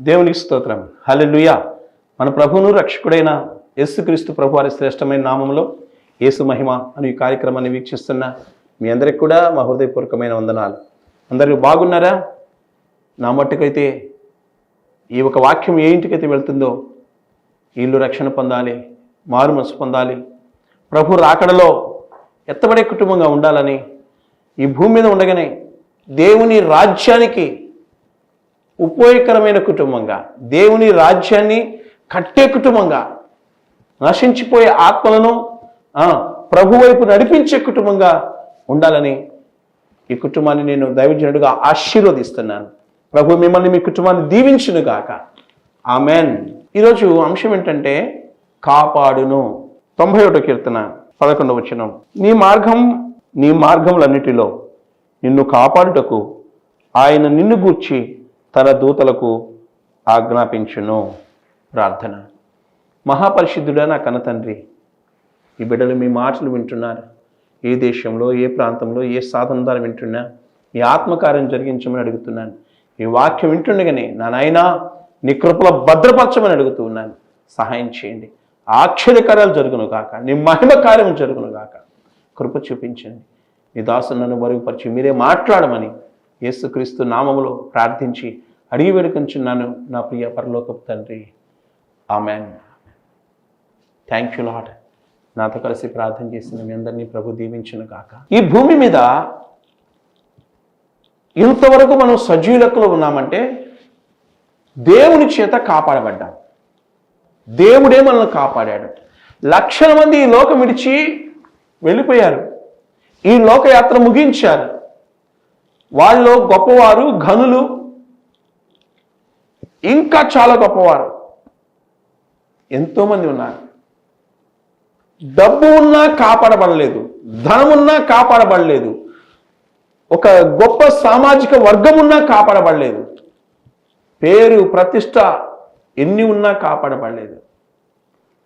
దేవునికి స్తోత్రం. హల్లెలూయా. మన ప్రభువును రక్షకుడైన యేసుక్రీస్తు ప్రభు వారి శ్రేష్టమైన నామంలో యేసు మహిమ అనే ఈ కార్యక్రమాన్ని వీక్షిస్తున్న మీ అందరికి కూడా మా హృదయపూర్వకమైన వందనాలు. అందరూ బాగున్నారా? నా మట్టుకైతే ఈ ఒక వాక్యం ఏ ఇంటికైతే వెళ్తుందో ఇల్లు రక్షణ పొందాలి మారు మనసు పొందాలి ప్రభు రాకడలో ఎత్తబడే కుటుంబంగా ఉండాలని ఈ భూమి మీద ఉండగానే దేవుని రాజ్యానికి ఉపయోగకరమైన కుటుంబంగా దేవుని రాజ్యాన్ని కట్టే కుటుంబంగా నశించిపోయే ఆత్మలను ప్రభు వైపు నడిపించే కుటుంబంగా ఉండాలని ఈ కుటుంబాన్ని నేను దైవజనుడిగా ఆశీర్వదిస్తున్నాను. ప్రభు మిమ్మల్ని మీ కుటుంబాన్ని దీవించును గాక ఆమెన్. ఈరోజు అంశం ఏంటంటే కాపాడును. తొంభై ఒకటో కీర్తన పదకొండవ వచనం. నీ మార్గం నీ మార్గములన్నిటిలో నిన్ను కాపాడుటకు ఆయన నిన్ను గూర్చి తన దూతలకు ఆజ్ఞాపించును. ప్రార్థన. మహాపరిశుద్ధుడా నా కనతండ్రి ఈ బిడ్డలు మీ మాటలు వింటున్నారు. ఏ దేశంలో ఏ ప్రాంతంలో ఏ సాధన ద్వారా వింటున్నా ఈ ఆత్మకార్యం జరిగించమని అడుగుతున్నాను. ఈ వాక్యం వింటుండగానే నా నాయనా నీ కృపలో భద్రపరచమని అడుగుతూ ఉన్నాను సహాయం చేయండి. ఆశ్చర్యకార్యాలు జరుగును కాక నీ మహిమ కార్యం జరుగును కాక కృప చూపించండి. నీ దాసు నన్ను మరుగుపరిచి మీరే మాట్లాడమని యేసుక్రీస్తు నామములో ప్రార్థించి అడిగి వేడుకొంచున్నాను నా ప్రియ పరలోకపు తండ్రి. ఆమెన్. థ్యాంక్ యూ లాడ్ నాతో కలిసి ప్రార్థన చేసిన మీ అందరినీ ప్రభు దీవించును కాక ఈ భూమి మీద ఇంతవరకు మనం సజీవులకులో ఉన్నామంటే దేవుని చేత కాపాడబడ్డాం. దేవుడే మనల్ని కాపాడాడు. లక్షల మంది ఈ లోకం విడిచి వెళ్ళిపోయారు. ఈ లోకయాత్ర ముగించారు. వాళ్ళు గొప్పవారు ఘనులు ఇంకా చాలా గొప్పవారు. ఎంతోమంది ఉన్నారు. డబ్బు ఉన్నా కాపాడబడలేదు. ధనం ఉన్నా కాపాడబడలేదు. ఒక గొప్ప సామాజిక వర్గం ఉన్నా కాపాడబడలేదు. పేరు ప్రతిష్ట ఎన్ని ఉన్నా కాపాడబడలేదు.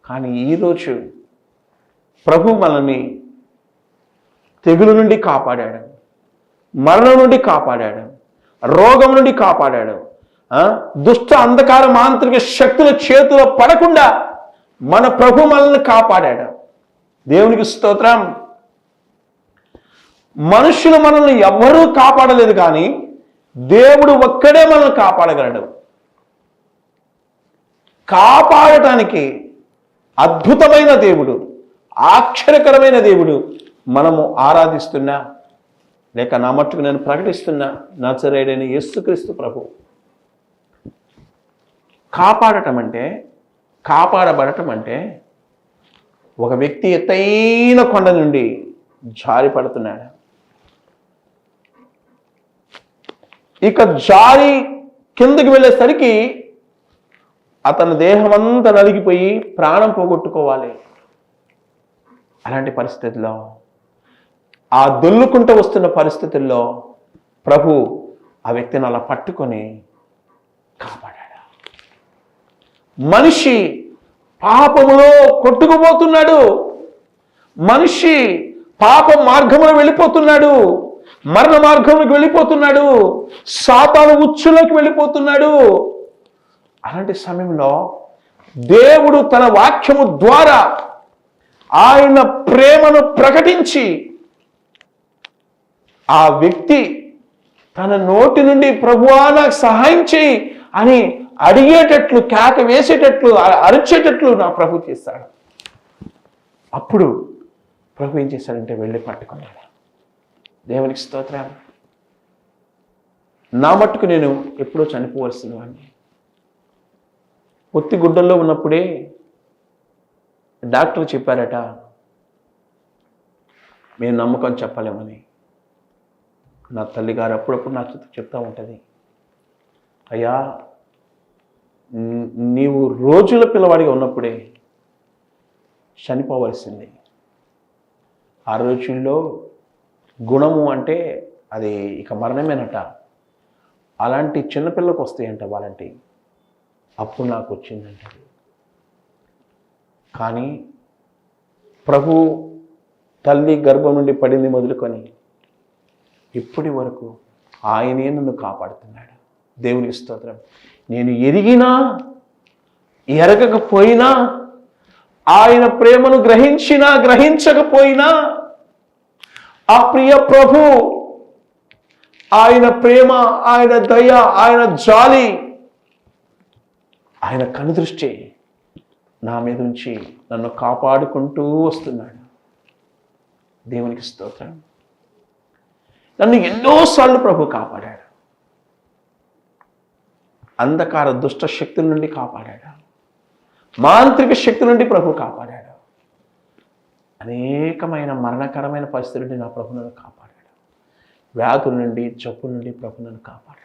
కానీ ఈరోజు ప్రభు మనల్ని తెగులు నుండి కాపాడాడు. మరణం నుండి కాపాడాడు. రోగం నుండి కాపాడాడు. దుష్ట అంధకార మాంత్రిక శక్తుల చేతిలో పడకుండా మన ప్రభు మనల్ని కాపాడాడు. దేవునికి స్తోత్రం. మనుషులు మనల్ని ఎవ్వరూ కాపాడలేదు కానీ దేవుడు ఒక్కడే మనల్ని కాపాడగలడు. కాపాడటానికి అద్భుతమైన దేవుడు ఆశ్చర్యకరమైన దేవుడు మనము ఆరాధిస్తున్నా లేక నా మట్టుకు నేను ప్రకటిస్తున్నా నచ్చరేడైన యేసుక్రీస్తు ప్రభు. కాపాడటం అంటే కాపాడబడటం అంటే ఒక వ్యక్తి ఎత్తైన కొండ నుండి జారి పడుతున్నాడు. ఇక జారి కిందకి వెళ్ళేసరికి అతని దేహం అంతా నలిగిపోయి ప్రాణం పోగొట్టుకోవాలి. అలాంటి పరిస్థితుల్లో ఆ దొల్లుకుంటూ వస్తున్న పరిస్థితుల్లో ప్రభు ఆ వ్యక్తిని అలా పట్టుకొని కాపాడాడు. మనిషి పాపములో కొట్టుకుపోతున్నాడు. మనిషి పాప మార్గంలో వెళ్ళిపోతున్నాడు. మరణ మార్గంలోకి వెళ్ళిపోతున్నాడు. సాతాల ఉచ్చులోకి వెళ్ళిపోతున్నాడు. అలాంటి సమయంలో దేవుడు తన వాక్యము ద్వారా ఆయన ప్రేమను ప్రకటించి ఆ వ్యక్తి తన నోటి నుండి ప్రభువా నాకు సహాయం చేయి అని అడిగేటట్లు కేక వేసేటట్లు అరిచేటట్లు నా ప్రభు చేస్తాడు. అప్పుడు ప్రభు ఏం చేశాడంటే వెళ్ళి పట్టుకున్నాడు. దేవునికి స్తోత్రం. నా మట్టుకు నేను ఎప్పుడో చనిపోవలసిన వాడిని. ఒత్తి గుడ్డల్లో ఉన్నప్పుడే డాక్టర్ చెప్పారట మేము నమ్మకం చెప్పలేమని. నా తల్లిగారు అప్పుడప్పుడు నా చెప్తూ ఉంటుంది. అయ్యా నీవు రోజుల పిల్లవాడిగా ఉన్నప్పుడే చనిపోవలసింది. ఆ రోజుల్లో గుణము అంటే అది ఇక మరణమేనట. అలాంటి చిన్నపిల్లకు వస్తాయంట వాళ్ళంటి అప్పుడు నాకు వచ్చిందంట కానీ ప్రభు తల్లి గర్భం నుండి పడింది మొదలుకొని ఇప్పటి వరకు ఆయనే నన్ను కాపాడుతున్నాడు. దేవునికి స్తోత్రం. నేను ఎరిగినా ఎరగకపోయినా ఆయన ప్రేమను గ్రహించినా గ్రహించకపోయినా ఆ ప్రియ ప్రభు ఆయన ప్రేమ ఆయన దయ ఆయన జాలి ఆయన కనుదృష్టి నా మీద ఉంచి నన్ను కాపాడుకుంటూ వస్తున్నాడు. దేవునికి స్తోత్రం. నన్ను ఎన్నోసార్లు ప్రభు కాపాడాడు. అంధకార దుష్ట శక్తుల నుండి కాపాడాడు. మాంత్రిక శక్తి నుండి ప్రభు కాపాడాడు. అనేకమైన మరణకరమైన పరిస్థితుల నుండి నా ప్రభు నన్ను కాపాడాడు. వ్యాధుల నుండి జబ్బుల నుండి ప్రభు నన్ను కాపాడాడు.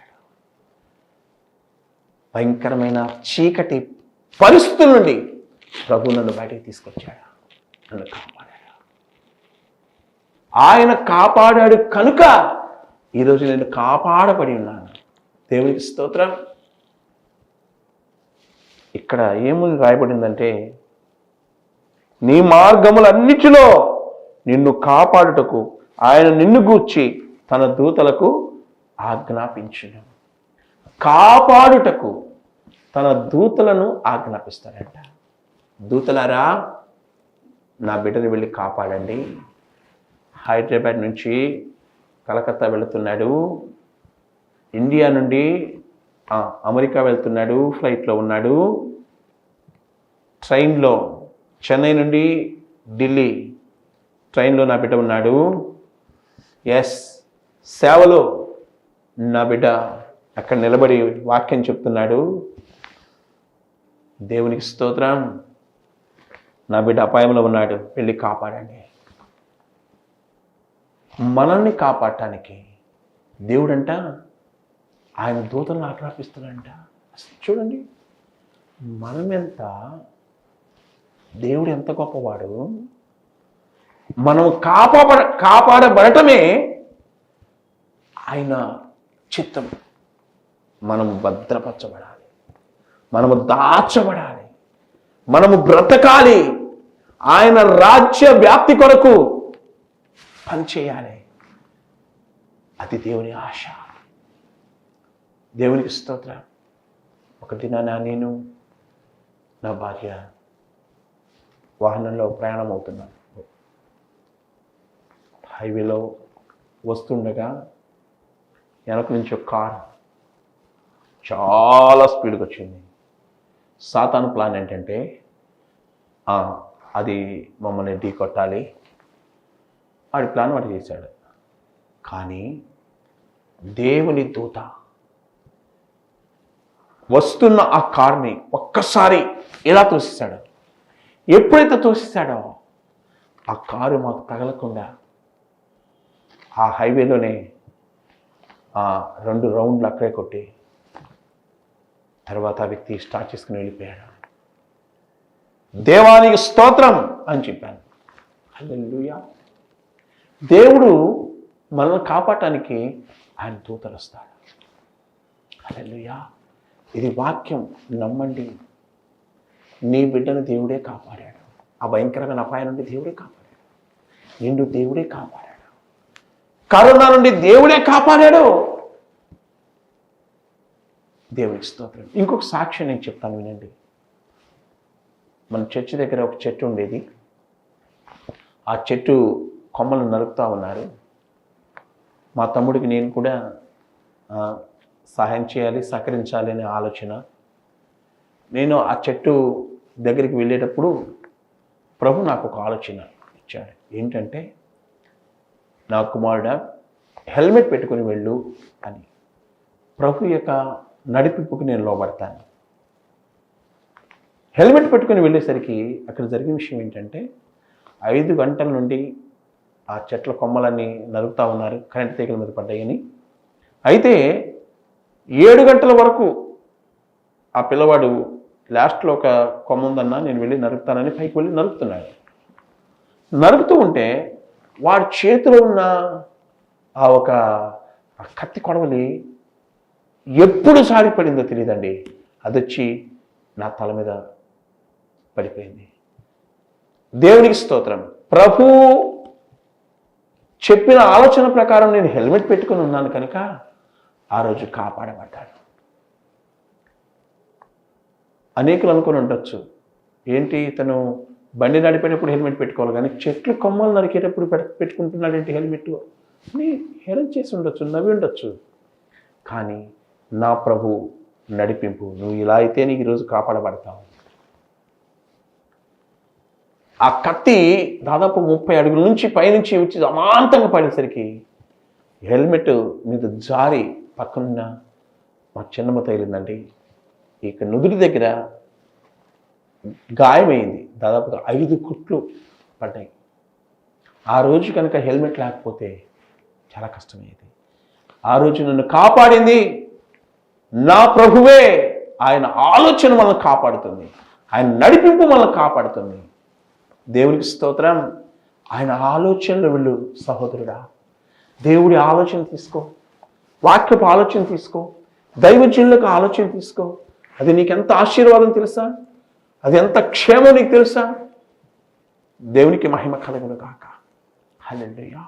భయంకరమైన చీకటి పరిస్థితుల నుండి ప్రభు నన్ను బయటికి తీసుకొచ్చాడు. నన్ను కాపాడాడు. ఆయన కాపాడాడు కనుక ఈరోజు నేను కాపాడబడి ఉన్నాను. దేవునికి స్తోత్రం. ఇక్కడ ఏముంది రాయబడిందంటే నీ మార్గములన్నిటిలో నిన్ను కాపాడుటకు ఆయన నిన్ను గూర్చి తన దూతలకు ఆజ్ఞాపించును. కాపాడుటకు తన దూతలను ఆజ్ఞాపిస్తాడంట. దూతలారా నా బిడ్డను వెళ్ళి కాపాడండి. హైదరాబాద్ నుంచి కలకత్తా వెళుతున్నాడు. ఇండియా నుండి అమెరికా వెళ్తున్నాడు. ఫ్లైట్లో ఉన్నాడు. ట్రైన్లో చెన్నై నుండి ఢిల్లీ ట్రైన్లో నా బిడ్డ ఉన్నాడు. ఎస్ సేవలో నా బిడ్డ అక్కడ నిలబడి వాక్యం చెప్తున్నాడు. దేవునికి స్తోత్రం. నా బిడ్డ అపాయంలో ఉన్నాడు. వెళ్ళి కాపాడండి. మనల్ని కాపాడటానికి దేవుడంట ఆయన దూతలను ఆజ్ఞాపిస్తున్నాడంట. చూడండి మనం ఎంత దేవుడు ఎంత గొప్పవాడు? మనం కాపాడ కాపాడబడటమే ఆయన చిత్తం. మనము భద్రపరచబడాలి. మనము దాచబడాలి. మనము బ్రతకాలి. ఆయన రాజ్య వ్యాప్తి కొరకు పనిచేయాలి. అది దేవుని ఆశ. దేవునికి స్తోత్రం. ఒక దినాన నేను నా భార్య వాహనంలో ప్రయాణం అవుతున్నాను హైవేలో వస్తుండగా వెనక నుంచి ఒక కార్ చాలా స్పీడ్గా వచ్చింది సాతాను ప్లాన్ ఏంటంటే అది మమ్మల్ని ఢీ కొట్టాలి. వాడి ప్లాన్ వాడు చేశాడు. కానీ దేవుని దూత వస్తున్న ఆ కార్ని ఒక్కసారి ఇలా తోసేశాడు? ఎప్పుడైతే తోసేశాడో ఆ కారు మాకు తగలకుండా ఆ హైవేలోనే ఆ రెండు రౌండ్లు అక్కడే కొట్టి తర్వాత ఆ వ్యక్తి స్టార్ట్ చేసుకుని వెళ్ళిపోయాడు. దేవానికి స్తోత్రం అని చెప్పాను. హల్లెలూయా. దేవుడు మనల్ని కాపాడటానికి ఆయన దూతలు వస్తాడు. హల్లెలూయా. ఇది వాక్యం నమ్మండి. నీ బిడ్డను దేవుడే కాపాడాడు. ఆ భయంకరమైన అపాయం నుండి దేవుడే కాపాడాడు. నిండు దేవుడే కాపాడాడు. కరోనా నుండి దేవుడే కాపాడాడు. దేవునికి స్తోత్రం. ఇంకొక సాక్ష్యం నేను చెప్తాను వినండి. మన చర్చి దగ్గర ఒక చెట్టు ఉండేది. ఆ చెట్టు కొమ్మలు నరుపుతూ ఉన్నారు. మా తమ్ముడికి నేను కూడా సహాయం చేయాలి సహకరించాలి అనే ఆలోచన. నేను ఆ చెట్టు దగ్గరికి వెళ్ళేటప్పుడు ప్రభు నాకు ఒక ఆలోచన ఇచ్చాడు. ఏంటంటే నా కుమారుడ హెల్మెట్ పెట్టుకుని వెళ్ళు అని. ప్రభు యొక్క నడిపింపుకు నేను లోబడతాను. హెల్మెట్ పెట్టుకుని వెళ్ళేసరికి అక్కడ జరిగిన విషయం ఏంటంటే ఐదు గంటల నుండి ఆ చెట్ల కొమ్మలన్నీ నరుకుతా ఉన్నారు కరెంట్ తీగల మీద పడ్డాయని. అయితే ఏడు గంటల వరకు ఆ పిల్లవాడు లాస్ట్లో ఒక కొమ్మ ఉందన్నా నేను వెళ్ళి నరుపుతానని పైకి వెళ్ళి నరుపుతున్నాడు నరుపుతూ ఉంటే వాడి చేతిలో ఉన్న ఆ ఒక కత్తి కొడవలి ఎప్పుడు సారిపడిందో తెలియదండి. అది వచ్చి నా తల మీద పడిపోయింది. దేవునికి స్తోత్రం. ప్రభు చెప్పిన ఆలోచన ప్రకారం నేను హెల్మెట్ పెట్టుకుని ఉన్నాను కనుక ఆ రోజు కాపాడబడ్డాడు. అనేకులు అనుకుని ఉండొచ్చు. ఏంటి ఇతను బండి నడిపేటప్పుడు హెల్మెట్ పెట్టుకోవాలి కానీ చెట్లు కొమ్మలు నరికేటప్పుడు పెట్టుకుంటున్నాడు ఏంటి హెల్మెట్? అని హేళన చేసి ఉండొచ్చు నవ్వి ఉండొచ్చు. కానీ నా ప్రభు నడిపింపు నువ్వు ఇలా అయితే నీకు ఈరోజు కాపాడబడతావు. ఆ కత్తి దాదాపు ముప్పై అడుగుల నుంచి పైనుంచి వచ్చి అమాంతంగా పడేసరికి హెల్మెట్ మీద జారి పక్కనున్న మా చిన్నమ్మ తగిలిందండి. ఇక నుదుటి దగ్గర గాయమైంది. దాదాపుగా ఐదు కుట్లు పడ్డాయి. ఆ రోజు కనుక హెల్మెట్ లేకపోతే చాలా కష్టమయ్యేది. ఆ రోజు నన్ను కాపాడింది నా ప్రభువే. ఆయన ఆలోచన మనల్ని కాపాడుతుంది. ఆయన నడిపింపు మనల్ని కాపాడుతుంది. దేవునికి స్తోత్రం. ఆయన ఆలోచనలు వెళ్ళు సహోదరుడా. దేవుడి ఆలోచన తీసుకో. వాక్యపు ఆలోచన తీసుకో. దైవజనులకు ఆలోచన తీసుకో. అది నీకెంత ఆశీర్వాదం తెలుసా? అది ఎంత క్షేమం నీకు తెలుసా? దేవునికి మహిమ కలగను కాక హల్లెలూయా.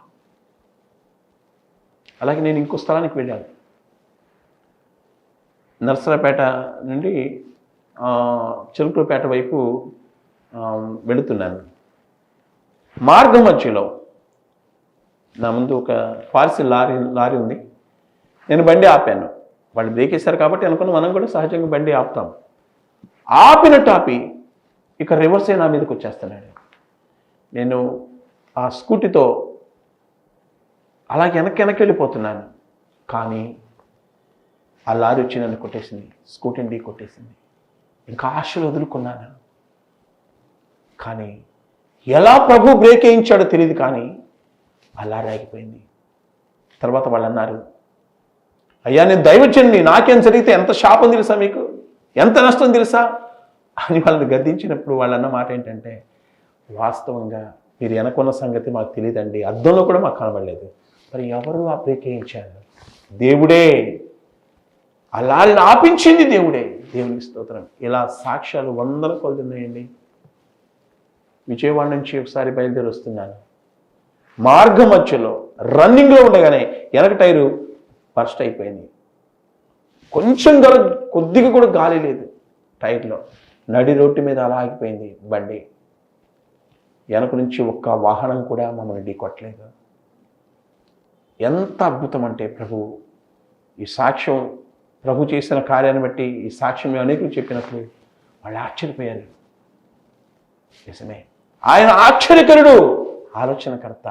అలాగే నేను ఇంకో స్థలానికి వెళ్ళాను నర్సరాపేట నుండి ఆ, వైపు వెళుతున్నాను. మార్గం మధ్యలో నా ముందు ఒక పార్సిల్ లారీ లారీ ఉంది. నేను బండి ఆపాను. వాళ్ళు బ్రేక్ వేశారు కాబట్టి అనుకున్న మనం కూడా సహజంగా బండి ఆపుతాం. ఆపినట్టు ఆపి ఇక రివర్స్ అయి నా మీదకి వచ్చేస్తున్నాడు నేను ఆ స్కూటీతో అలా వెనక్కి వెనక్కి వెళ్ళిపోతున్నాను. కానీ ఆ లారీ వచ్చి నన్ను కొట్టేసింది. స్కూటీని డీ కొట్టేసింది. ఇంకా ఆశలు వదులుకున్నాను. కానీ ఎలా ప్రభు బ్రేక్ వేయించాడో తెలియదు కానీ ఆ లారీ ఆగిపోయింది. తర్వాత వాళ్ళు అన్నారు అయ్యా నేను దైవచండి నాకేం జరిగితే ఎంత శాపం తెలుసా మీకు? ఎంత నష్టం తెలుసా? అని వాళ్ళని గద్దించినప్పుడు వాళ్ళు అన్న మాట ఏంటంటే వాస్తవంగా మీరు వెనకున్న సంగతి మాకు తెలియదండి. అర్థంలో కూడా మాకు కనబడలేదు. మరి ఎవరు ఆ బ్రేక్ దేవుడే ఆ ఆపించింది దేవుడే. దేవునికి స్తోత్రం. ఇలా సాక్ష్యాలు వందల కొలుతున్నాయండి ఉన్నాయండి. విజయవాడ నుంచి ఒకసారి బయలుదేరి వస్తున్నాను. మార్గ మధ్యలో రన్నింగ్లో ఉండగానే వెనక టైరు బర్స్ట్ అయిపోయింది. కొంచెం గల కొద్దిగా కూడా గాలి లేదు టైర్లో. నడి రోడ్డు మీద అలా ఆగిపోయింది బండి. వెనక నుంచి ఒక్క వాహనం కూడా మమ్మల్ని ఢీకొట్టలేదు. ఎంత అద్భుతం అంటే ప్రభు ఈ సాక్ష్యం ప్రభు చేసిన కార్యాన్ని బట్టి ఈ సాక్ష్యం అనేకులు చెప్పినప్పుడు వాళ్ళు ఆశ్చర్యపోయారు. నిజమే. ఆయన ఆశ్చర్యకరుడు. ఆలోచనకర్త.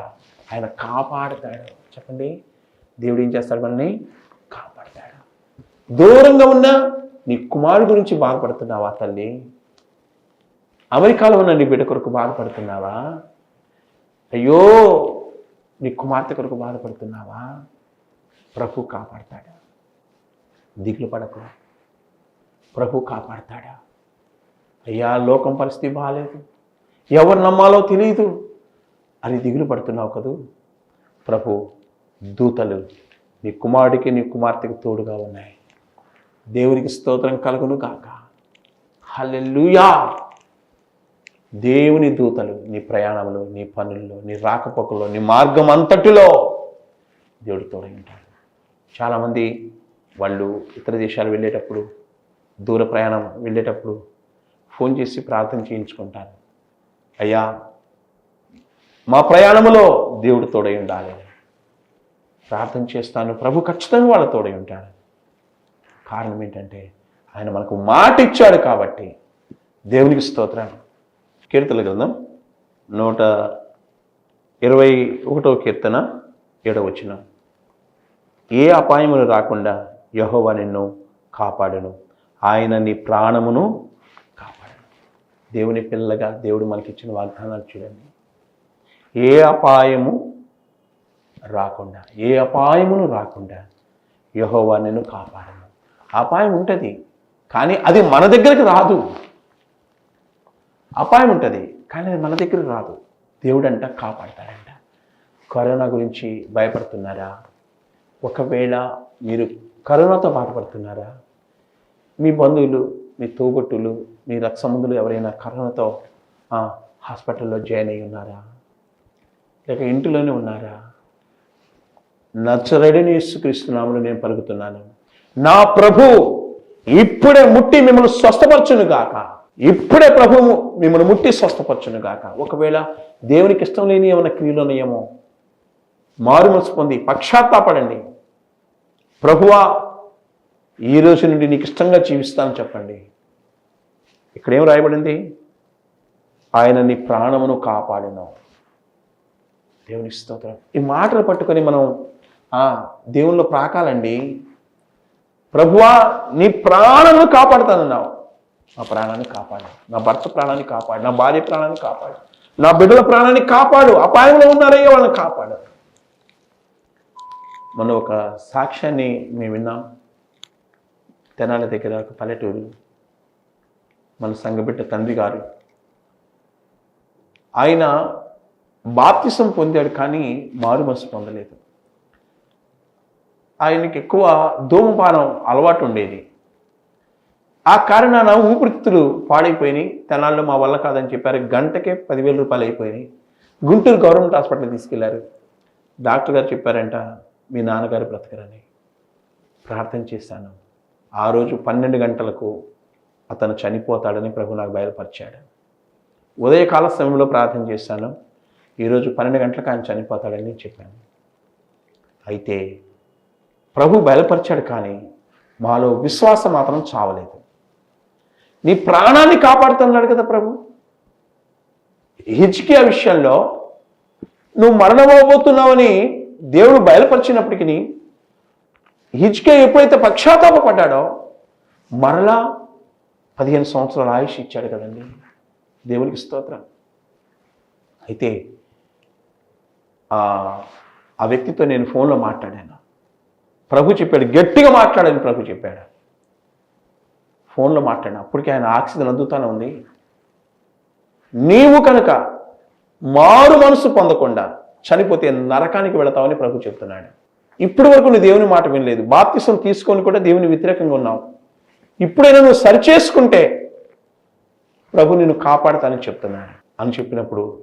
ఆయన కాపాడతాడు. చెప్పండి. దేవుడు ఏం చేస్తాడు మనల్ని కాపాడతాడు. దూరంగా ఉన్న నీ కుమారుడు గురించి బాధపడుతున్నావా తల్లి? అమెరికాలో ఉన్న నీ బిడ్డ కొరకు బాధపడుతున్నావా? అయ్యో నీ కుమార్తె కొరకు బాధపడుతున్నావా? ప్రభు కాపాడతాడా? దిగులు పడకు. ప్రభు కాపాడతాడా? అయ్యా లోకం పరిస్థితి బాగాలేదు ఎవరు నమ్మాలో తెలియదు అని దిగులు పడుతున్నావు కదూ? ప్రభు దూతలు నీ కుమారుడికి నీ కుమార్తెకి తోడుగా ఉన్నాయి. దేవునికి స్తోత్రం కలుగును కాక హల్లెలూయా! దేవుని దూతలు నీ ప్రయాణంలో నీ పనుల్లో నీ రాకపోకల్లో నీ మార్గం అంతటిలో దేవుడు తోడై ఉంటాడు. చాలామంది వాళ్ళు ఇతర దేశాలు వెళ్ళేటప్పుడు దూర ప్రయాణం వెళ్ళేటప్పుడు ఫోన్ చేసి ప్రార్థన చేయించుకుంటారు. అయ్యా మా ప్రయాణములో దేవుడు తోడై ఉండాలి. ప్రార్థన చేస్తాను. ప్రభు ఖచ్చితంగా వాళ్ళ తోడై ఉంటాడు. కారణం ఏంటంటే ఆయన మనకు మాట ఇచ్చాడు కాబట్టి దేవునికి స్తోత్రం. కీర్తన గ్రంథం నూట ఇరవై ఒకటో కీర్తన ఏడవచ్చిన ఏ అపాయములు రాకుండా యహోవా నిన్ను కాపాడను. ఆయన నీ ప్రాణమును కాపాడను. దేవుని పిల్లగా దేవుడు మనకిచ్చిన వాగ్దానాలు చూడండి. ఏ అపాయము రాకుండా ఏ అపాయమును రాకుండా యహోవా నిన్ను కాపాడను. అపాయం ఉంటుంది కానీ అది మన దగ్గరికి రాదు. అపాయం ఉంటుంది కానీ అది మన దగ్గరకు రాదు. దేవుడంట కాపాడతాడంట. కరోనా గురించి భయపడుతున్నారా? ఒకవేళ మీరు కరోనాతో బాధపడుతున్నారా? మీ బంధువులు మీ తోబుట్టులు మీ రక్త సంబంధులు ఎవరైనా కరోనాతో హాస్పిటల్లో జాయిన్ అయి ఉన్నారా? లేక ఇంటిలోనే ఉన్నారా? నచ్చరడిని యేసుక్రీస్తునామని నేను పలుకుతున్నాను. నా ప్రభు ఇప్పుడే ముట్టి మిమ్మల్ని స్వస్థపరచును గాక. ఇప్పుడే ప్రభువు మిమ్మల్ని ముట్టి స్వస్థపరచును గాక. ఒకవేళ దేవునికి ఇష్టం లేని ఏమైనా క్రియలు ఉన్నాయేమో మారు మనసు పొంది పక్షాత్తాపడండి ప్రభువా ఈ రోజు నుండి నీకు ఇష్టంగా జీవిస్తానని చెప్పండి. ఇక్కడేం రాయబడింది? ఆయన నీ ప్రాణమును కాపాడినావు దేవుని స్తోత్రం. ఈ మాటలు పట్టుకొని మనం ఆ ప్రాకాలండి. ప్రభువా నీ ప్రాణాలను కాపాడుతానన్నావు. నా ప్రాణాన్ని కాపాడు. నా భర్త ప్రాణాన్ని కాపాడు. నా భార్య ప్రాణాన్ని కాపాడు. నా బిడ్డల ప్రాణాన్ని కాపాడు. అపాయంలో ఉన్నారయ్యే వాళ్ళని కాపాడు. మనం ఒక సాక్ష్యాన్ని మేము విన్నాం. తెనాలి దగ్గర ఒక పల్లెటూరు. మన సంఘబిడ్డ తండ్రి గారు. ఆయన బాప్తిసం పొందాడు కానీ మారు మనసు పొందలేదు. ఆయనకి ఎక్కువ ధూమపానం అలవాటు ఉండేది ఆ కారణాన ఊపిరితిత్తులు పాడైపోయినాయి. తెనాల్లో మా వల్ల కాదని చెప్పారు. గంటకే పదివేల రూపాయలు అయిపోయినాయి. గుంటూరు గవర్నమెంట్ హాస్పిటల్ తీసుకెళ్ళారు. డాక్టర్ గారు చెప్పారంట మీ నాన్నగారు బ్రతకరని. ప్రార్థన చేశాను. ఆ రోజు పన్నెండు గంటలకు అతను చనిపోతాడని ప్రభు నాకు బయలుపరిచాడు. ఉదయకాల సమయంలో ప్రార్థన చేశాను. ఈరోజు పన్నెండు గంటలకు ఆయన చనిపోతాడని చెప్పాను. అయితే ప్రభు బయలుపరిచాడు కానీ మాలో విశ్వాసం మాత్రం చావలేదు. నీ ప్రాణాన్ని కాపాడుతున్నాడు కదా ప్రభు. హిజ్కియా విషయంలో నువ్వు మరణమవబోతున్నావని దేవుడు బయలుపరిచినప్పటికీ హిజ్కియా ఎప్పుడైతే పశ్చాత్తాపడ్డాడో మరలా పదిహేను సంవత్సరాల ఆయుష్ ఇచ్చాడు కదండి. దేవునికి స్తోత్రం. అయితే ఆ వ్యక్తితో నేను ఫోన్లో మాట్లాడాను. ప్రభు చెప్పాడు గట్టిగా మాట్లాడని ప్రభు చెప్పాడు. ఫోన్లో మాట్లాడిన అప్పటికే ఆయన ఆక్సిజన్ అందుతూనే ఉంది. నీవు కనుక మారు మనసు పొందకుండా చనిపోతే నరకానికి వెళతావని ప్రభు చెప్తున్నాడు. ఇప్పటి వరకు నువ్వు దేవుని మాట వినలేదు. బాప్తిసం తీసుకొని కూడా దేవుని వ్యతిరేకంగా ఉన్నావు. ఇప్పుడైనా నువ్వు సరిచేసుకుంటే ప్రభు నిన్ను కాపాడతానని చెప్తున్నాడు. అని చెప్పినప్పుడు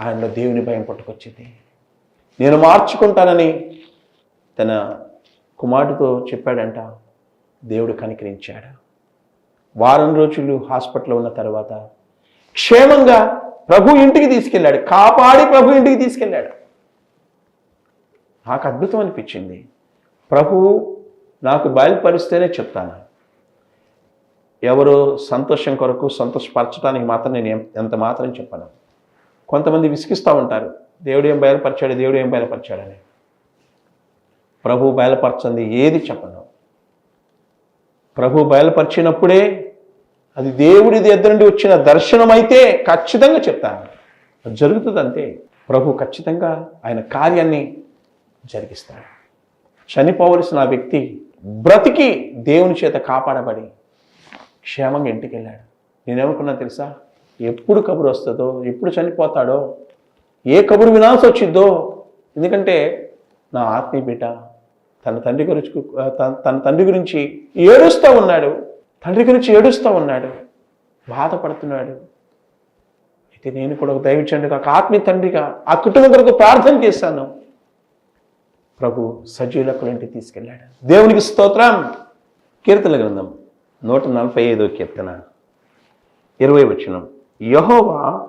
ఆయనలో దేవుని భయం పట్టుకొచ్చింది. నేను మార్చుకుంటానని తన కుమారుడితో చెప్పాడంట దేవుడు కనికరించాడు. వారం రోజులు హాస్పిటల్లో ఉన్న తర్వాత క్షేమంగా ప్రభు ఇంటికి తీసుకెళ్ళాడు కాపాడి ప్రభు ఇంటికి తీసుకెళ్ళాడు. నాకు అద్భుతం అనిపించింది. ప్రభు నాకు బయలుపరిస్తేనే చెప్తాను. ఎవరు సంతోషం కొరకు సంతోషపరచడానికి మాత్రం నేను ఎంత మాత్రం చెప్పను. కొంతమంది విసిగిస్తూ ఉంటారు. దేవుడు ఏం బయలుపరిచాడు? దేవుడు ఏం బయలుపరిచాడని. ప్రభు బయలుపరచంది ఏది చెప్పను. ప్రభు బయలుపరిచినప్పుడే అది దేవుడి దగ్గర నుండి వచ్చిన దర్శనం అయితే ఖచ్చితంగా చెప్తాను. అది జరుగుతుంది అంతే ప్రభు ఖచ్చితంగా ఆయన కార్యాన్ని జరిగిస్తాడు. చనిపోవలసిన ఆ వ్యక్తి బ్రతికి దేవుని చేత కాపాడబడి క్షేమంగా ఇంటికి వెళ్ళాడు నేనేమనుకున్నా తెలుసా? ఎప్పుడు కబురు వస్తుందో ఎప్పుడు చనిపోతాడో ఏ కబురు వినాల్సి వచ్చిద్దో ఎందుకంటే నా ఆత్మీయ బిడ్డ తన తండ్రి గురించి తన- తండ్రి గురించి ఏడుస్తూ ఉన్నాడు. తండ్రి గురించి ఏడుస్తూ ఉన్నాడు. బాధపడుతున్నాడు. అయితే నేను కూడా ఒక దైవచండిగా ఒక ఆత్మీయ తండ్రిగా ఆ కుటుంబం కొరకు ప్రార్థన చేశాను. ప్రభు సజీవులకు ఇంటికి తీసుకెళ్ళాడు. దేవునికి స్తోత్రం. కీర్తన గ్రంథం నూట నలభై ఐదో కీర్తన ఇరవై వచనం. యహోవా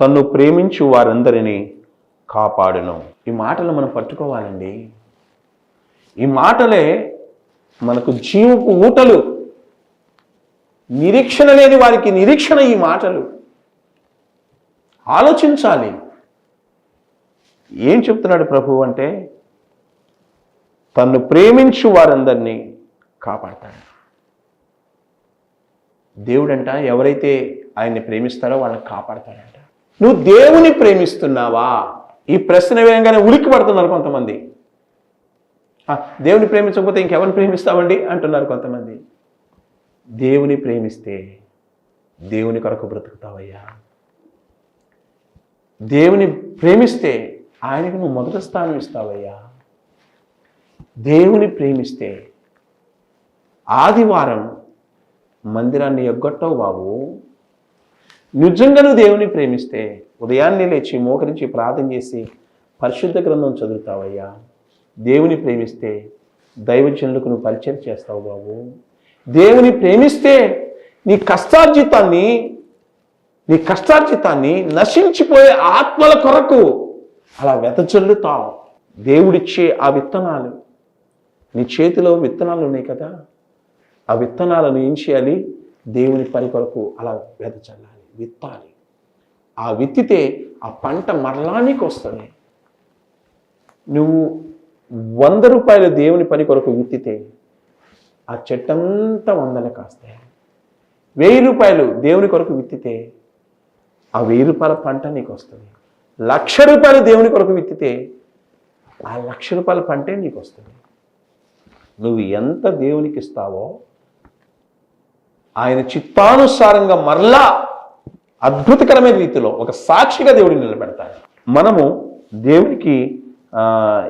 తన్ను ప్రేమించు వారందరినీ కాపాడును. ఈ మాటలు మనం పట్టుకోవాలండి. ఈ మాటలే మనకు జీవపు ఊటలు. నిరీక్షణ లేని వారికి నిరీక్షణ ఈ మాటలు. ఆలోచించాలి. ఏం చెప్తున్నాడు ప్రభు అంటే తన్ను ప్రేమించు వారందరినీ కాపాడతాడు. దేవుడంట ఎవరైతే ఆయన్ని ప్రేమిస్తారో వాళ్ళని కాపాడతాడంట. నువ్వు దేవుని ప్రేమిస్తున్నావా? ఈ ప్రశ్న వేయంగానే ఉలిక్కి పడుతున్నారు కొంతమంది. దేవుని ప్రేమించకపోతే ఇంకెవరిని ప్రేమిస్తామండి? అంటున్నారు కొంతమంది. దేవుని ప్రేమిస్తే దేవుని కొరకు బ్రతుకుతావయ్యా. దేవుని ప్రేమిస్తే ఆయనకు నువ్వు మొదటి స్థానం ఇస్తావయ్యా. దేవుని ప్రేమిస్తే ఆదివారం మందిరాన్ని ఎగ్గొట్టవు బాబు నిజంగా నువ్వు దేవుని ప్రేమిస్తే ఉదయాన్నే లేచి మోకరించి ప్రార్థన చేసి పరిశుద్ధ గ్రంథం చదువుతావయ్యా. దేవుని ప్రేమిస్తే దైవజనులకు నువ్వు పరిచయం చేస్తావు బాబు. దేవుని ప్రేమిస్తే నీ కష్టార్జితాన్ని నీ కష్టార్జితాన్ని నశించిపోయే ఆత్మల కొరకు అలా వెతచల్లుతావు దేవుడిచ్చే ఆ విత్తనాలు. నీ చేతిలో విత్తనాలు ఉన్నాయి కదా ఆ విత్తనాలను ఏం చేయాలి? దేవుని పని కొరకు అలా వెదజల్లాలి విత్తాలి. ఆ విత్తితే ఆ పంట మరలానికి వస్తుంది. నువ్వు వంద రూపాయలు దేవుని పని కొరకు విత్తితే ఆ చెట్టంతా వందలు కాస్తాయి. వెయ్యి రూపాయలు దేవుని కొరకు విత్తితే ఆ వెయ్యి రూపాయల పంట నీకు వస్తుంది. లక్ష రూపాయలు దేవుని కొరకు విత్తితే ఆ లక్ష రూపాయల పంటే నీకు వస్తుంది. నువ్వు ఎంత దేవునికి ఇస్తావో ఆయన చిత్తానుసారంగా మరలా అద్భుతకరమైన రీతిలో ఒక సాక్షిగా దేవుడిని నిలబెడతాడు. మనము దేవునికి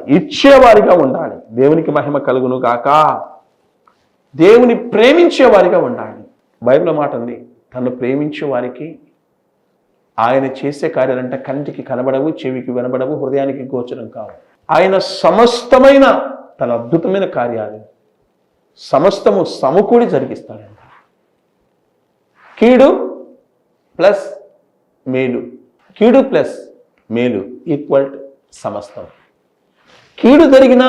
ఇచ్చేవారిగా ఉండాలి. దేవునికి మహిమ కలుగును కాక దేవుని ప్రేమించేవారిగా ఉండాలి. బైబిల్ మాట ఉంది. తను ప్రేమించే వారికి ఆయన చేసే కార్యాలంటే కంటికి కనబడవు చెవికి వినబడవు హృదయానికి గోచరం కావు. ఆయన సమస్తమైన తన అద్భుతమైన కార్యాలు సమస్తము సమకూడి జరిగిస్తాడంట. కీడు ప్లస్ మేలు. కీడు ప్లస్ మేలు ఈక్వల్ టు సమస్తం. కీడు జరిగినా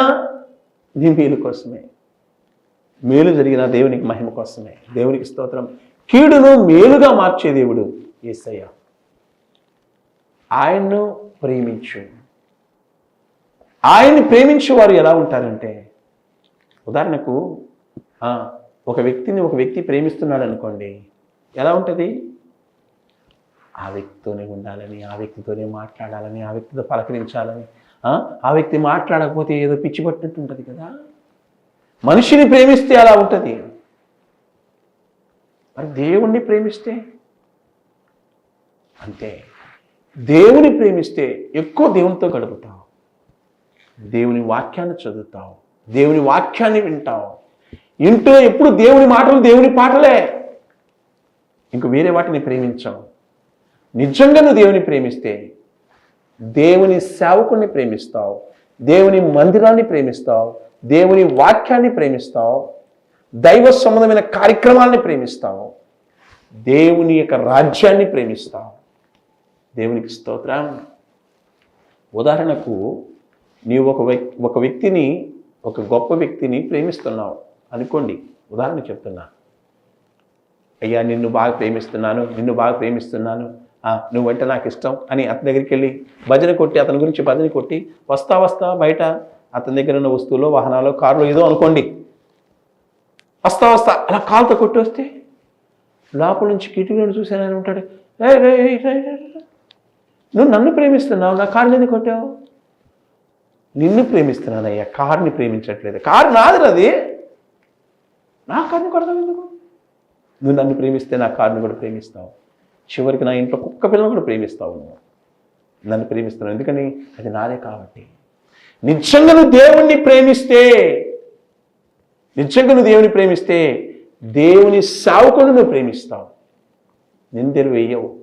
నీ మేలు కోసమే. మేలు జరిగిన దేవునికి మహిమ కోసమే. దేవునికి స్తోత్రం. కీడును మేలుగా మార్చే దేవుడు ఏసయ్య. ఆయన్ను ప్రేమించు. ఆయన్ని ప్రేమించే వారు ఎలా ఉంటారంటే ఉదాహరణకు ఆ, ఒక వ్యక్తిని ఒక వ్యక్తి ప్రేమిస్తున్నాడు అనుకోండి ఎలా ఉంటుంది? ఆ వ్యక్తితోనే ఉండాలని ఆ వ్యక్తితోనే మాట్లాడాలని ఆ వ్యక్తితో పలకరించాలని ఆ, వ్యక్తి మాట్లాడకపోతే ఏదో పిచ్చి పట్టినట్టు ఉంటుంది కదా. మనిషిని ప్రేమిస్తే అలా ఉంటుంది. మరి దేవుణ్ణి ప్రేమిస్తే? అంతే. దేవుని ప్రేమిస్తే ఎక్కువ దేవునితో గడుపుతావు. దేవుని వాక్యాన్ని చదువుతావు. దేవుని వాక్యాన్ని వింటావు. ఇంట్లో ఎప్పుడు దేవుని మాటలు దేవుని పాటలే. ఇంక వేరే వాటిని ప్రేమించావు. నిజంగా నువ్వు దేవుని ప్రేమిస్తే దేవుని సేవకుని ప్రేమిస్తావు దేవుని మందిరాన్ని ప్రేమిస్తావు దేవుని వాక్యాన్ని ప్రేమిస్తావు దైవ సంబంధమైన కార్యక్రమాల్ని ప్రేమిస్తావు దేవుని యొక్క రాజ్యాన్ని ప్రేమిస్తావు. దేవునికి స్తోత్రం. ఉదాహరణకు నీవు ఒక వ్యక్తి ఒక వ్యక్తిని ఒక గొప్ప వ్యక్తిని ప్రేమిస్తున్నావు అనుకోండి. ఉదాహరణ చెప్తున్నా. అయ్యా నిన్ను బాగా ప్రేమిస్తున్నాను నిన్ను బాగా ప్రేమిస్తున్నాను నువ్వంటే నాకు ఇష్టం అని అతని దగ్గరికి వెళ్ళి భజన కొట్టి అతని గురించి భజన కొట్టి వస్తా వస్తా బయట అతని దగ్గర ఉన్న వస్తువులో వాహనాలు కారులో ఏదో అనుకోండి. వస్తా వస్తా అలా కాలుతో కొట్టి వస్తే లోపల నుంచి కిటికీలను చూశాను అని ఉంటాడు. నువ్వు నన్ను ప్రేమిస్తున్నావు నా కారుని ఎందుకు కొట్టావు? నిన్ను ప్రేమిస్తున్నానయ్యా కారుని ప్రేమించట్లేదు. కారు నాది అది. నా కారుని కొడతావు ఎందుకు? నువ్వు నన్ను ప్రేమిస్తే నా కారుని కూడా ప్రేమిస్తావు. చివరికి నా ఇంట్లో కుక్క పిల్లను కూడా ప్రేమిస్తావు నువ్వు నన్ను ప్రేమిస్తున్నావు ఎందుకని? అది నాదే కాబట్టి. నిజంగా నువ్వు దేవుణ్ణి ప్రేమిస్తే నిజంగా నువ్వు దేవుని ప్రేమిస్తే దేవుని సావుకుని నువ్వు ప్రేమిస్తావు. నిందెలు వేయవు.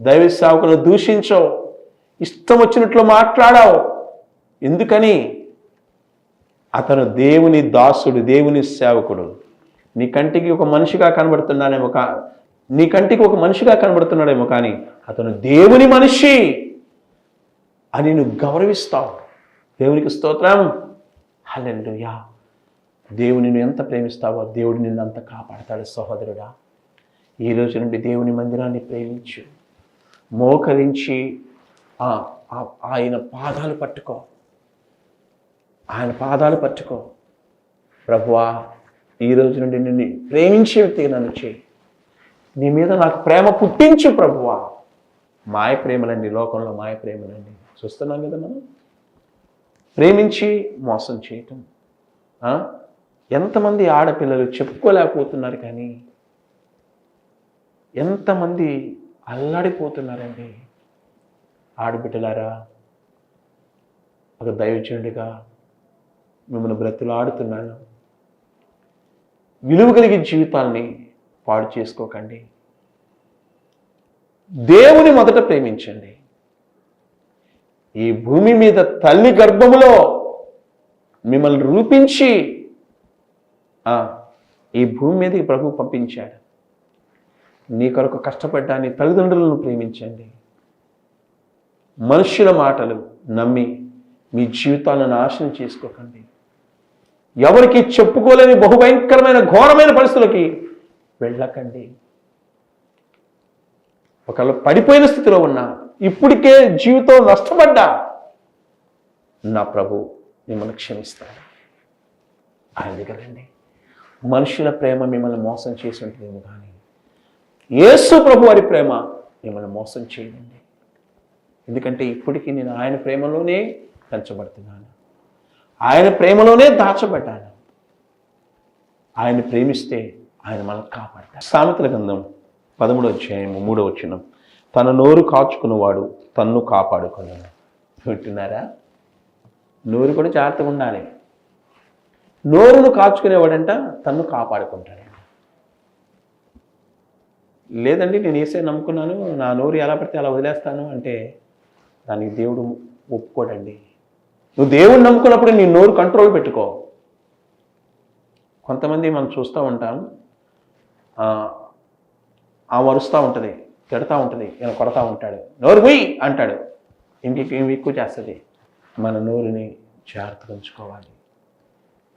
దైవ సావుకులను దూషించవు. ఇష్టం వచ్చినట్లు మాట్లాడావు. ఎందుకని? అతను దేవుని దాసుడు దేవుని సేవకుడు. నీ కంటికి ఒక మనిషిగా కనబడుతున్నానేమో నీ కంటికి ఒక మనిషిగా కనబడుతున్నాడేమో కానీ అతను దేవుని మనిషి అని నువ్వు గౌరవిస్తావు. దేవునికి స్తోత్రం. హల్లెలూయా. దేవుని నువ్వు ఎంత ప్రేమిస్తావో దేవుడు నిన్ను అంత కాపాడతాడు సహోదరుడా. ఈ రోజు నుండి దేవుని మందిరాన్ని ప్రేమించు. మోకరించి ఆ- ఆ- ఆయన పాదాలు పట్టుకో. ఆయన పాదాలు పట్టుకో. ప్రభువా ఈ రోజు నుండి నిన్ను ప్రేమించే వ్యక్తిగా నన్ను చేయి. నీ మీద నాకు ప్రేమ పుట్టించు ప్రభువా. మాయ ప్రేమలండి లోకంలో మాయ ప్రేమలండి. చూస్తున్నాం కదా మనం? ప్రేమించి మోసం చేయటం. ఎంతమంది ఆడపిల్లలు చెప్పుకోలేకపోతున్నారు కానీ ఎంతమంది అల్లాడిపోతున్నారండి. ఆడబిడ్డలారా ఒక దైవజనుడిగా మిమ్మల్ని బ్రతులు ఆడుతున్నాను విలువ కలిగిన జీవితాన్ని పాడు చేసుకోకండి. దేవుని మొదట ప్రేమించండి. ఈ భూమి మీద తల్లి గర్భములో మిమ్మల్ని రూపించి ఆ, ఈ భూమి మీదకి ప్రభు పంపించాడు. నీ కొరకు కష్టపడ్డా నీ తల్లిదండ్రులను ప్రేమించండి. మనుష్యుల మాటలు నమ్మి మీ జీవితాలను నాశనం చేసుకోకండి. ఎవరికి చెప్పుకోలేని బహుభయంకరమైన ఘోరమైన పరిస్థితులకి వెళ్ళకండి. ఒకళ్ళు పడిపోయిన స్థితిలో ఉన్నా ఇప్పటికే జీవితం నష్టపడ్డా నా ప్రభు మిమ్మల్ని క్షమిస్తాడు. ఆయన దగ్గరండి. మనుషుల ప్రేమ మిమ్మల్ని మోసం చేసి ఉంటుంది కానీ యేసు ప్రభు వారి ప్రేమ మిమ్మల్ని మోసం చేయండి ఎందుకంటే ఇప్పటికీ నేను ఆయన ప్రేమలోనే పెంచబడుతున్నాను. ఆయన ప్రేమలోనే దాచబడ్డాను. ఆయన ప్రేమిస్తే ఆయన మనకు కాపాడతాడు. సామెతల గంధం పదమూడో అధ్యాయము మూడో వచ్చిన తన నోరు కాచుకున్నవాడు తన్ను కాపాడుకున్నాడు వింటున్నారా? నోరు కూడా జాగ్రత్తగా ఉండాలి. నోరును కాచుకునేవాడంట తన్ను కాపాడుకుంటాడు. లేదండి నేను ఏసే నమ్ముకున్నాను నా నోరు ఎలా పడితే అలా వదిలేస్తాను అంటే దానికి దేవుడు ఒప్పుకోడండి. నువ్వు దేవుడిని నమ్ముకున్నప్పుడు నీ నోరు కంట్రోల్ పెట్టుకో. కొంతమంది మనం చూస్తూ ఉంటాం ఆమె అరుస్తూ ఉంటుంది తిడతా ఉంటుంది ఈయన కొడతా ఉంటాడు. నోరు పోయి అంటాడు. ఇంక ఇంక ఎక్కువ చేస్తుంది? మన నోరుని జాగ్రత్తగా ఉంచుకోవాలి.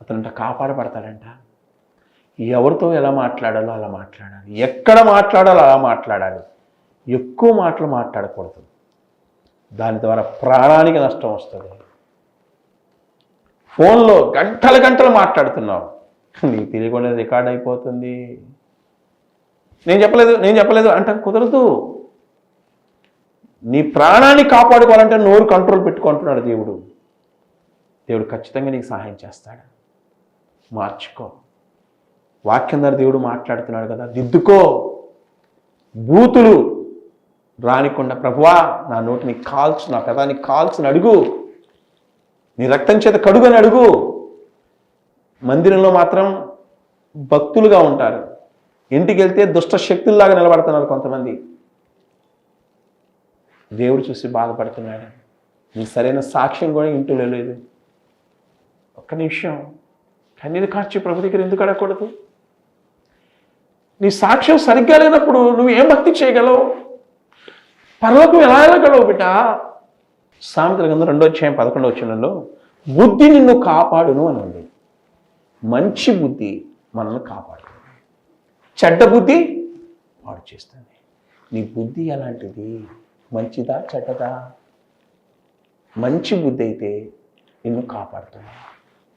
అతనంట కాపాడబడతాడంట. ఎవరితో ఎలా మాట్లాడాలో అలా మాట్లాడాలి. ఎక్కడ మాట్లాడాలో అలా మాట్లాడాలి. ఎక్కువ మాటలు మాట్లాడకూడదు. దాని ద్వారా ప్రాణానికి నష్టం వస్తుంది. ఫోన్లో గంటలు గంటలు మాట్లాడుతున్నావు. నీకు తెలియకుండా రికార్డ్ అయిపోతుంది. నేను చెప్పలేదు నేను చెప్పలేదు అంటే కుదరదు. నీ ప్రాణాన్ని కాపాడుకోవాలంటే నోరు కంట్రోల్ పెట్టుకుంటున్నాడు దేవుడు. దేవుడు ఖచ్చితంగా నీకు సహాయం చేస్తాడు. మార్చుకో. వాక్యం ద్వారా దేవుడు మాట్లాడుతున్నాడు కదా దిద్దుకో. బూతులు రానికుండా ప్రభువా నా నోటిని కాల్చు నా పెదాన్ని కాల్చుని అడుగు. నీ రక్తం చేత కడుగని అడుగు. మందిరంలో మాత్రం భక్తులుగా ఉంటారు. ఇంటికి వెళ్తే దుష్ట శక్తుల్లాగా నిలబడుతున్నారు కొంతమంది. దేవుడు చూసి బాధపడుతున్నాడు. నీ సరైన సాక్ష్యం కూడా ఇంటిలో లేదు. ఒక్క నిమిషం. కన్నీరు కార్చి ప్రభు దగ్గర ఎందుకు అడగకూడదు? నీ సాక్ష్యం సరిగ్గా లేనప్పుడు నువ్వు ఏం భక్తి చేయగలవు? పర్వకం ఎలా వెళ్ళగలవు బిడ్డ? సామెతల కింద రెండో అధ్యాయం పదకొండో వచ్చినంలో బుద్ధి నిన్ను కాపాడును అని ఉంది. మంచి బుద్ధి మనల్ని కాపాడు చెడ్డ బుద్ధి పాడు చేస్తుంది. నీ బుద్ధి ఎలాంటిది? మంచిదా చెడ్డదా? మంచి బుద్ధి అయితే నిన్ను కాపాడుతుంది.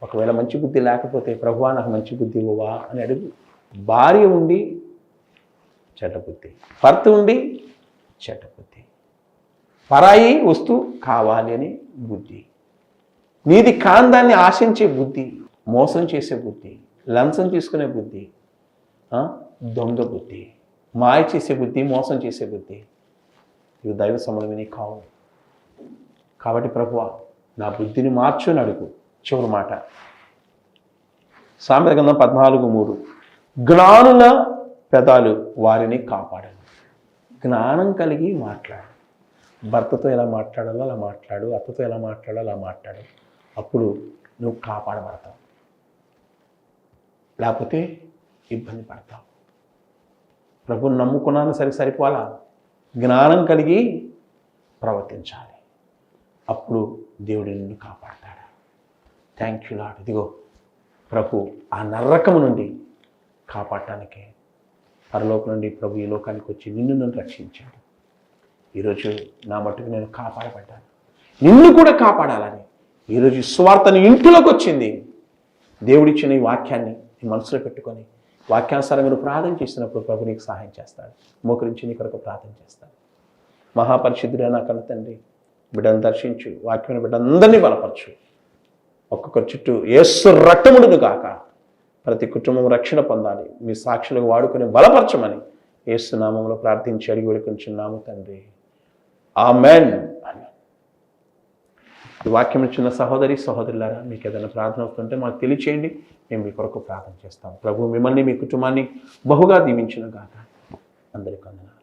ఒకవేళ మంచి బుద్ధి లేకపోతే ప్రభువా నాకు మంచి బుద్ధి ఇవ్వవా అని అడుగు. భార్య ఉండి చెడ్డ బుద్ధి భర్త ఉండి చెడ్డ బుద్ధి పరాయి వస్తువు కావాలి అని బుద్ధి నీది కాందాన్ని ఆశించే బుద్ధి మోసం చేసే బుద్ధి లంచం తీసుకునే బుద్ధి దొంగ బుద్ధి మాయ చేసే బుద్ధి మోసం చేసే బుద్ధి ఇవి దైవ సమలమని కావు. కాబట్టి ప్రభువ నా బుద్ధిని మార్చు అని అడుగు. చివరి మాట. సామెత గంధం పద్నాలుగు మూడు. జ్ఞానుల పెదాలు వారిని కాపాడను జ్ఞానం కలిగి మాట్లాడు. భర్తతో ఎలా మాట్లాడాలో అలా మాట్లాడు. అత్తతో ఎలా మాట్లాడాలో అలా మాట్లాడు. అప్పుడు నువ్వు కాపాడబడతావు. లేకపోతే ఇబ్బంది పడతావు. ప్రభుని నమ్ముకున్నాను సరి సరిపోలా? జ్ఞానం కలిగి ప్రవర్తించాలి. అప్పుడు దేవుడు నిన్ను కాపాడతాడు. థ్యాంక్ యూ లాడ్ ఇదిగో ప్రభు ఆ నరకము నుండి కాపాడటానికి పరలోకం నుండి ప్రభు ఈ లోకానికి వచ్చి నిన్ను నన్ను రక్షించాడు. ఈరోజు నా మట్టుకు నేను కాపాడబడ్డాను. నిన్ను కూడా కాపాడాలని ఈరోజు స్వార్థను ఇంటిలోకి వచ్చింది. దేవుడిచ్చిన ఈ వాక్యాన్ని మనసులో పెట్టుకొని వాక్యానుసారంగా మీరు ప్రార్థన చేసినప్పుడు ప్రభు నీకు సహాయం చేస్తాడు. మోకరించి నీ కొరకు ప్రార్థన చేస్తాడు. మహాపరిశుద్ధుడే నా కన్న తండ్రి బిడ్డను దర్శించు వాక్యమైన బిడ్డందరినీ బలపరచు. ఒక్కొక్కరి చుట్టూ ఏసు రక్తముడును గాక ప్రతి కుటుంబం రక్షణ పొందాలి. మీ సాక్షులకు వాడుకొని బలపరచమని ఏసునామంలో ప్రార్థించి అడిగి వేడుకొంచున్నాము తండ్రి. ఆమెన్. అని వాక్యం ఇచ్చిన సహోదరి సహోదరులారా మీకు ఏదైనా ప్రార్థన అవుతుంటే మాకు తెలియచేయండి. మేము మీ కొరకు ప్రార్థన చేస్తాం. ప్రభు మిమ్మల్ని మీ కుటుంబాన్ని బహుగా దీవించిన గాక. అందరికీ వందనాలు.